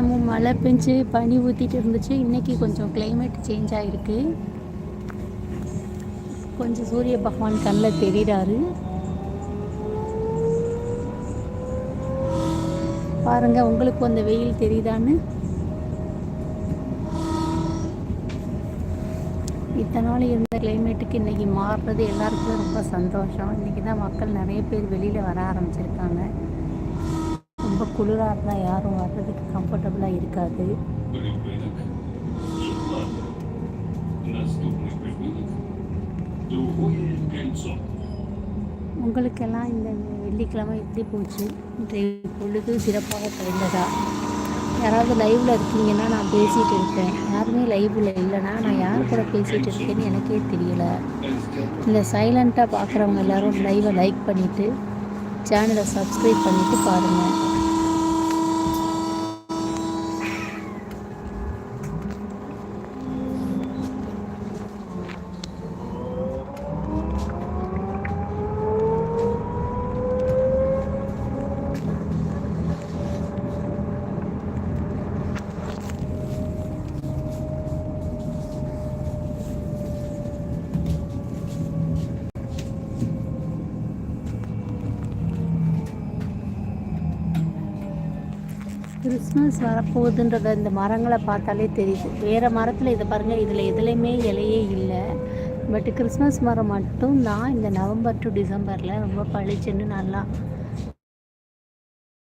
தினமும் மழை பெஞ்சு பனி ஊற்றிட்டு இருந்துச்சு. இன்றைக்கி கொஞ்சம் கிளைமேட் சேஞ்ச் ஆகிருக்கு கொஞ்சம் சூரிய பகவான் கண்ணில் தெரிகிறாரு பாருங்க உங்களுக்கு அந்த வெயில் தெரியுதான்னு? இத்தனை நாள் இருந்த கிளைமேட்டுக்கு இன்றைக்கி மாறுறது எல்லாருக்குமே ரொம்ப சந்தோஷம். இன்றைக்கி தான் மக்கள் நிறைய பேர் வெளியில் வர ஆரம்பிச்சிருக்காங்க. ரொம்ப குளிராக இருந்தால் யாரும் வர்றதுக்கு கம்ஃபர்டபுளாக இருக்காது. உங்களுக்கெல்லாம் இந்த வெள்ளிக்கிழமை எப்படி போச்சு? இன்றைய பொழுது சிறப்பாக கழிந்ததா யாராவது லைவில் இருக்கீங்கன்னா நான் பேசிகிட்டு இருக்கேன். யாருமே லைவில் இல்லைன்னா நான் யார் கூட பேசிகிட்டு இருக்கேன்னு எனக்கே தெரியலை. இந்த சைலண்ட்டாக பார்க்குறவங்க எல்லோரும் லைவை லைக் பண்ணிவிட்டு சேனலை சப்ஸ்கிரைப் பண்ணிவிட்டு பாருங்கள் கிறிஸ்மஸ் வரப்போகுதுன்றத இந்த மரங்களை பார்த்தாலே தெரியுது. வேறு மரத்தில் இதை பாருங்கள் இதில் எதுலேயுமே இலையே இல்லை. பட் கிறிஸ்மஸ் மரம் மட்டும் தான் இந்த நவம்பர் டு டிசம்பரில் ரொம்ப பளிச்சுன்னு நல்லா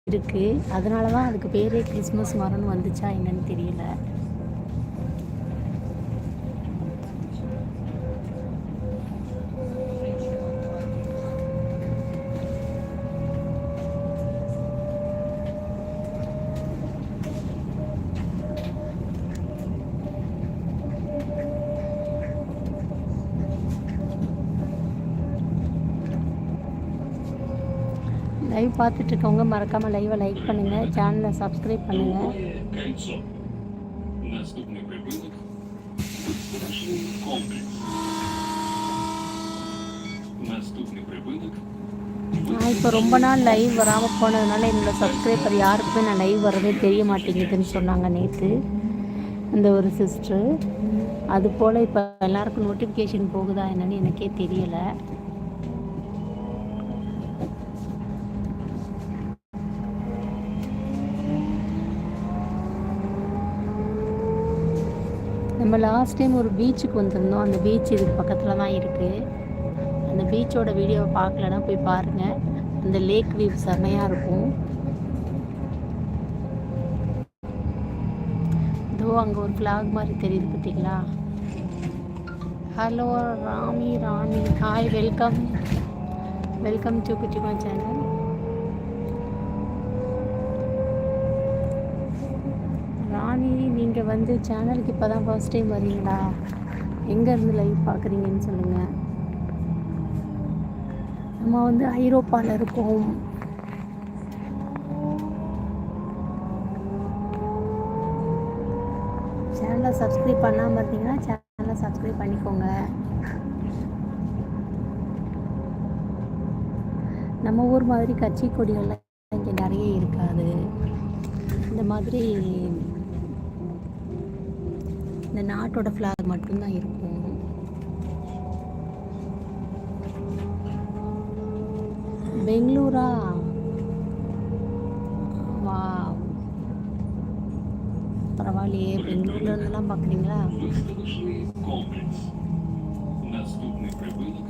இருக்குது அதனால தான் அதுக்கு பேரே கிறிஸ்மஸ் மரம்னு வந்துச்சா என்னன்னு தெரியல. பார்த்துட்ருக்கவங்க மறக்காமல் லைவை லைக் பண்ணுங்கள் சேனலை சப்ஸ்கிரைப் பண்ணுங்கள் நான் இப்போ ரொம்ப நாள் லைவ் வராமல் போனதுனால என்னோடய சப்ஸ்கிரைபர் யாருக்குமே நான் லைவ் வரதே தெரிய மாட்டேங்குதுன்னு சொன்னாங்க நேற்று இந்த ஒரு சிஸ்டர் அது போல் இப்போ எல்லாருக்கும் நோட்டிஃபிகேஷன் போகுதா என்னன்னு எனக்கே தெரியலை. நம்ம லாஸ்ட் டைம் ஒரு பீச்சுக்கு வந்திருந்தோம். அந்த பீச் இதுக்கு பக்கத்தில் தான் இருக்குது அந்த பீச்சோட வீடியோவை பார்க்கலன்னா போய் பாருங்கள் அந்த லேக் வியூ செம்மையாக இருக்கும். இதோ அங்கே ஒரு ஃப்ளாக் மாதிரி தெரியுது பார்த்தீங்களா hello Rami Rani. Hi welcome welcome to Kuttima channel Rani நீங்கள் வந்து சேனலுக்கு இப்போ தான் ஃபர்ஸ்ட் டைம் வரீங்களா எங்கேருந்து லைவ் பார்க்குறீங்கன்னு சொல்லுங்கள் நம்ம வந்து ஐரோப்பாவில் இருக்கோம். சேனலை சப்ஸ்கிரைப் பண்ணாமல் இருந்தீங்கன்னா சேனலை சப்ஸ்கிரைப் பண்ணிக்கோங்க. நம்ம ஊர் மாதிரி கட்சி கொடிகள்லாம் இங்கே நிறைய இருக்காது. இந்த மாதிரி இந்த நாட்டோட ஃப்ளாக் மட்டும்தான் இருக்கும் பெங்களூரா வா பரவாயில்லையே பெங்களூர்ல இருந்தெல்லாம் பார்க்குறீங்களா виставочний комплекс. Наступний припинок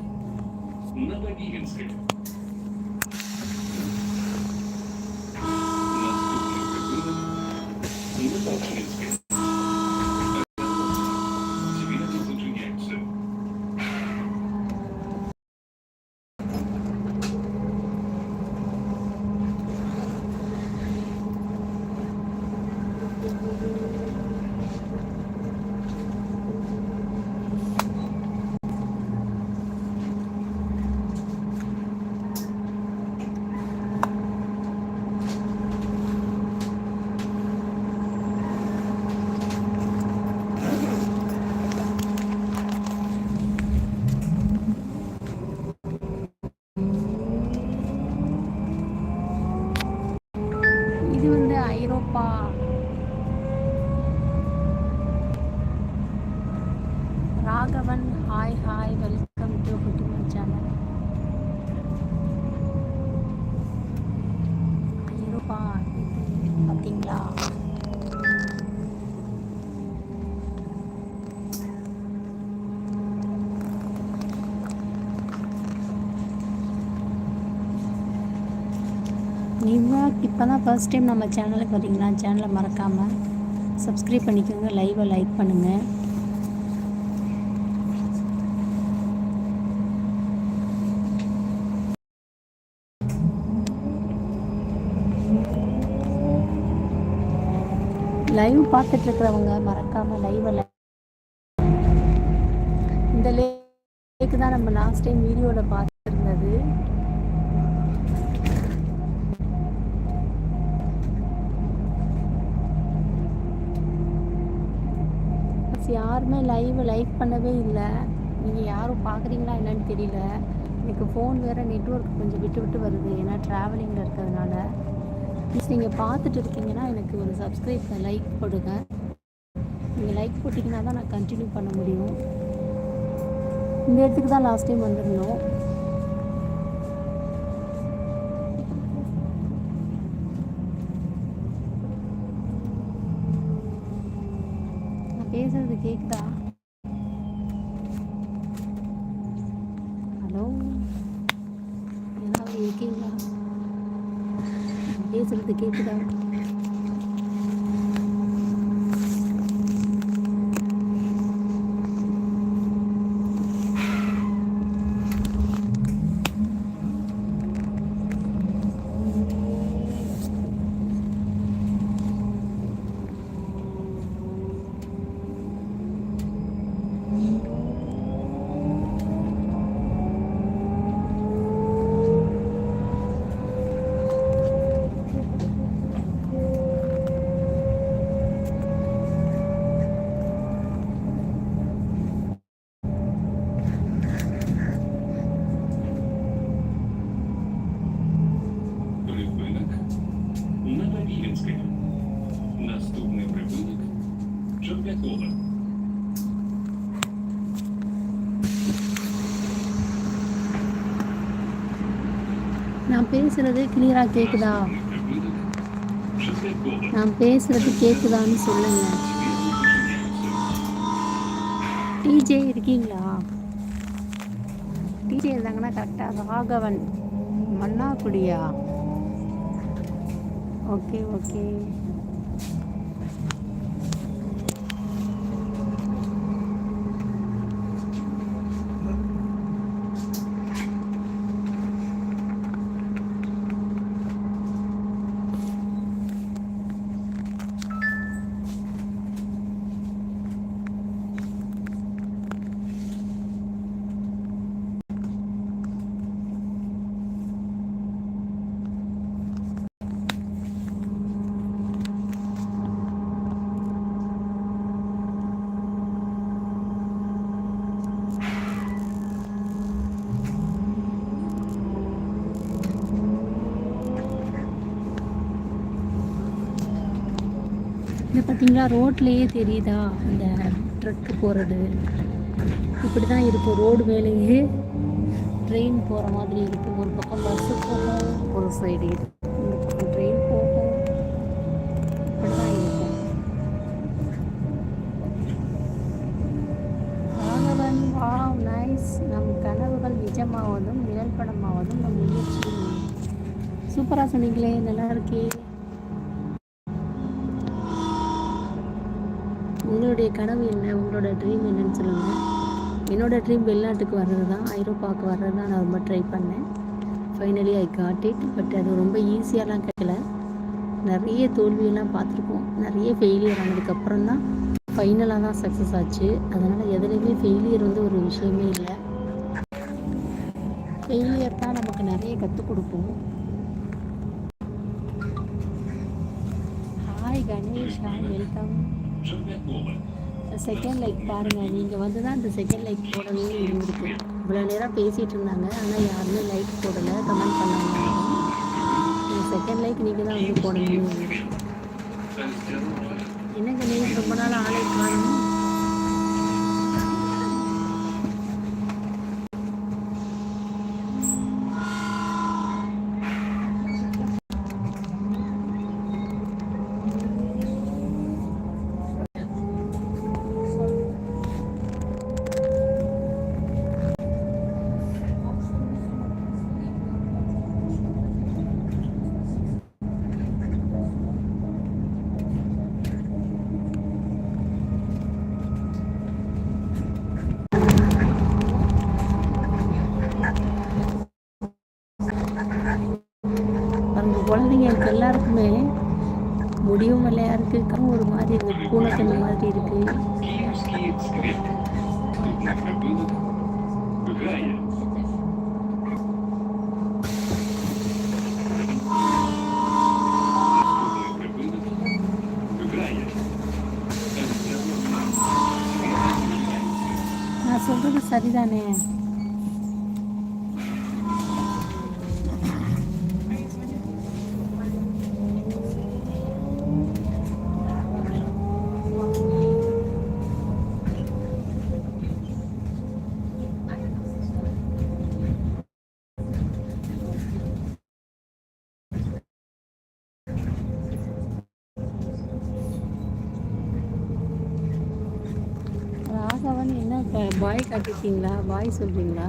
இது வந்து ஐரோப்பா. Raghavan hi hi welcome. நீங்கள் இப்போ தான் ஃபர்ஸ்ட் டைம் நம்ம சேனலுக்கு வரீங்களா சேனலை மறக்காமல் சப்ஸ்கிரைப் பண்ணிக்கோங்க லைவை லைக் பண்ணுங்கள் லைவ் பார்த்துட்டு இருக்கிறவங்க மறக்காமல் லைவை இந்த லேக்கு தான் நம்ம லாஸ்ட் டைம் வீடியோவில் பார்த்துருந்தது. யாருமே லைவ் லைக் பண்ணவே இல்லை. நீங்கள் யாரும் பார்க்குறீங்களா என்னன்னு தெரியல. எனக்கு ஃபோன் வேறு நெட்ஒர்க் கொஞ்சம் விட்டு விட்டு வருது. ஏன்னா ட்ராவலிங்கில் இருக்கிறதுனால. ப்ளீஸ் நீங்கள் பார்த்துட்டு இருக்கீங்கன்னா எனக்கு ஒரு சப்ஸ்கிரைப் லைக் போடுங்க. நீங்கள் லைக் போட்டிங்கன்னா தான் நான் கண்டினியூ பண்ண முடியும். இந்த இடத்துக்கு தான் லாஸ்ட் டைம் வந்திருந்தோம் நான் பேசுறது கேக்குதா? ஹலோ? யாராவது இருக்கீங்களா? பேசுறது கேக்குதா? நான் பேசுகிறது கிளியராக கேட்குதா நான் பேசுகிறது கேட்குதான்னு சொல்லுங்கள் டிஜே இருக்கீங்களா? டிஜே இருந்தாங்கன்னா கரெக்டாக ராகவன் மன்னாக்குடியா ஓகே ஓகே இது பார்த்தீங்களா ரோட்லேயே தெரியுதா அந்த ட்ரக்கு போகிறது இப்படி தான் இருக்கும். ரோடு மேலேயே ட்ரெயின் போகிற மாதிரி இருக்கும். ஒரு பக்கம் பஸ்ஸு போகும் ஒரு சைடு இந்த பக்கம் ட்ரெயின் போகும் இப்படி தான் இருக்கும். ஆனவன் வாவ் நைஸ் நம் கனவுகள் நிஜமாவதும் நிழல் படமாவதும் நம் முயற்சி சூப்பராக சொன்னீங்களே நல்லா இருக்கே. உங்களுடைய கனவு என்ன? உங்களோட ட்ரீம் என்னன்னு சொல்லுங்கள் என்னோடய ட்ரீம் வெளிநாட்டுக்கு வர்றது தான் ஐரோப்பாவுக்கு வர்றது தான் நான் ரொம்ப ட்ரை பண்ணேன். Finally I got it but அது ரொம்ப ஈஸியாலாம் கிடைக்கல நிறைய தோல்வியெல்லாம் பார்த்துருக்கோம் நிறைய ஃபெயிலியர் ஆனதுக்கப்புறம் தான் ஃபைனலாக தான் சக்ஸஸ் ஆச்சு. அதனால் எதுலேயுமே ஃபெயிலியர் வந்து ஒரு விஷயமே இல்லை. ஃபெயிலியர் தான் நமக்கு நிறைய கற்றுக் கொடுப்போம் hi Ganesh hi welcome. Second like பாருங்கள் நீங்கள் வந்து தான் அந்த செகண்ட் லைக் போடவே இருந்திருக்கு. இவ்வளோ நேரம் பேசிகிட்டு இருந்தாங்க ஆனால் யாருமே லைக் போடலை கமெண்ட் பண்ணாங்க செகண்ட் லைக் நீங்கள் தான் வந்து போடணும். என்னங்க நீங்கள் ரொம்ப நாள் ஆளை காணும்? எங்களுக்கு எல்லாருக்குமே முடியும் வெள்ளையாக இருக்குது ஒரு மாதிரி இருக்குது பூனை மாதிரி இருக்கு. நான் சொல்றது சரிதானே? ராகவன் என்ன பாய் காட்டிட்டீங்களா? பாய் சொல்றீங்களா?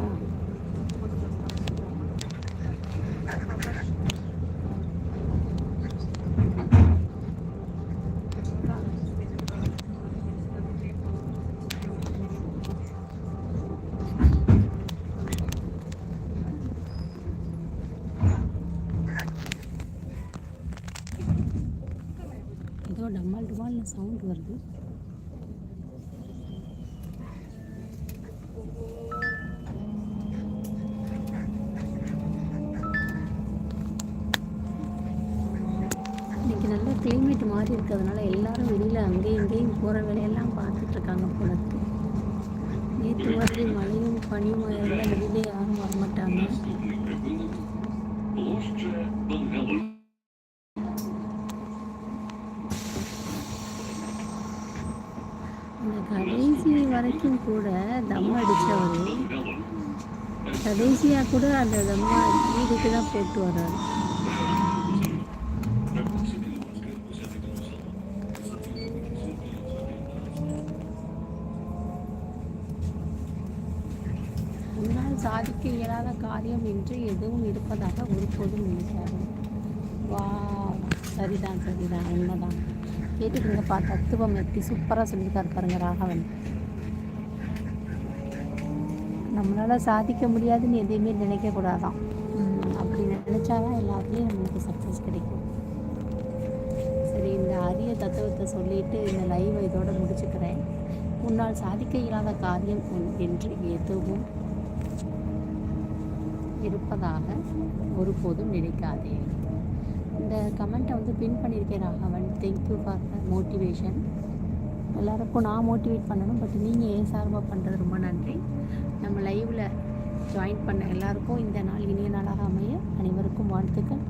ஏதோ டம்மால் டுமால்னு சவுண்ட் வருது. வீடு இருக்கிறதுனால எல்லாரும் வெளியில் அங்கேயும் இங்கேயும் போகிற வேலையெல்லாம் பார்த்துட்ருக்காங்க போல இருக்குது நேற்று மாதிரி மழையும் பனியும் இருந்தால் வெளியிலே யாரும் வரமாட்டாங்க. இந்த கடைசி வரைக்கும் கூட தம் அடித்தவர் கடைசியாக கூட அந்த தம்மா வீட்டுக்கு தான் போட்டு வர்றாரு. சாதிக்க இயலாத காரியம் என்று எதுவும் இருப்பதாக ஒருபோதும் நினைக்காது வா சரிதான் சரிதான் உண்மைதான். கேட்டுக்கோங்கப்பா தத்துவம் எப்படி சூப்பராக சொல்லியிருக்காரு பாருங்க ராகவன். நம்மளால் சாதிக்க முடியாதுன்னு எதையுமே நினைக்கக்கூடாதான் அப்படி நினச்சாதான் எல்லாத்துலேயும் நம்மளுக்கு சக்ஸஸ் கிடைக்கும். சரி இந்த அரிய தத்துவத்தை சொல்லிட்டு இந்த லைவை இதோடு முடிச்சுக்கிறேன். உன்னால் சாதிக்க இயலாத காரியம் என்று எதுவும் இருப்பதாக ஒருபோதும் நினைக்காதே. இந்த கமெண்ட்டை வந்து பின் பண்ணியிருக்கேன் Raghavan. Thank you for the motivation எல்லாருக்கும் நான் மோட்டிவேட் பண்ணணும் பட் நீங்கள் ஏன் சார்பாக பண்ணுறது ரொம்ப நன்றி. நம்ம லைவில் ஜாயின் பண்ண எல்லாருக்கும் இந்த நாள் இனிய நாளாக அமைய அனைவருக்கும் வாழ்த்துக்கள்.